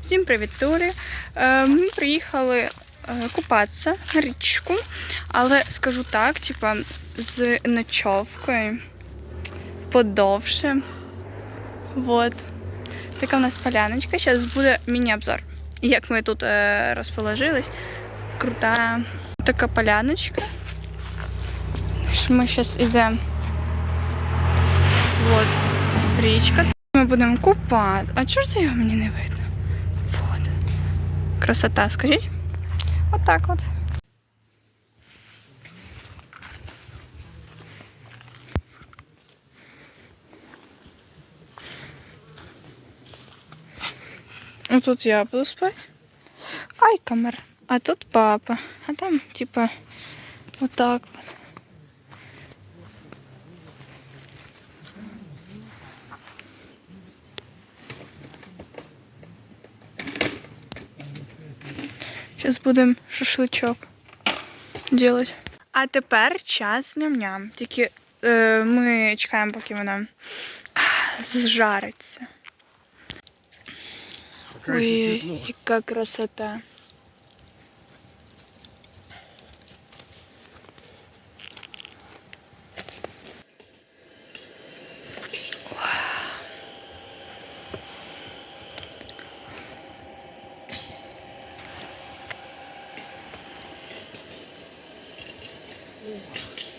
Всім привіт, Турі. Е, Ми приїхали е, купатися на річку, але скажу так, типа з ночовкою подовше. Вот. Така у нас поляночка. Зараз буде міні-обзор. Як ми тут е, розположились. Крута така поляночка. Що Ми зараз йдемо. Вот. Річка. Ми будемо купати. А чого ж це його мені не видно? Вот. Красота, скажіть. Отак от. Ну тут я буду спать. Ай, камера. А тут папа. А там, типа, вот так вот. Зараз будемо шашличок делать. А тепер час ням-ням. Тільки е, ми чекаємо, поки вона зжариться. Ой, яка красота. Hum.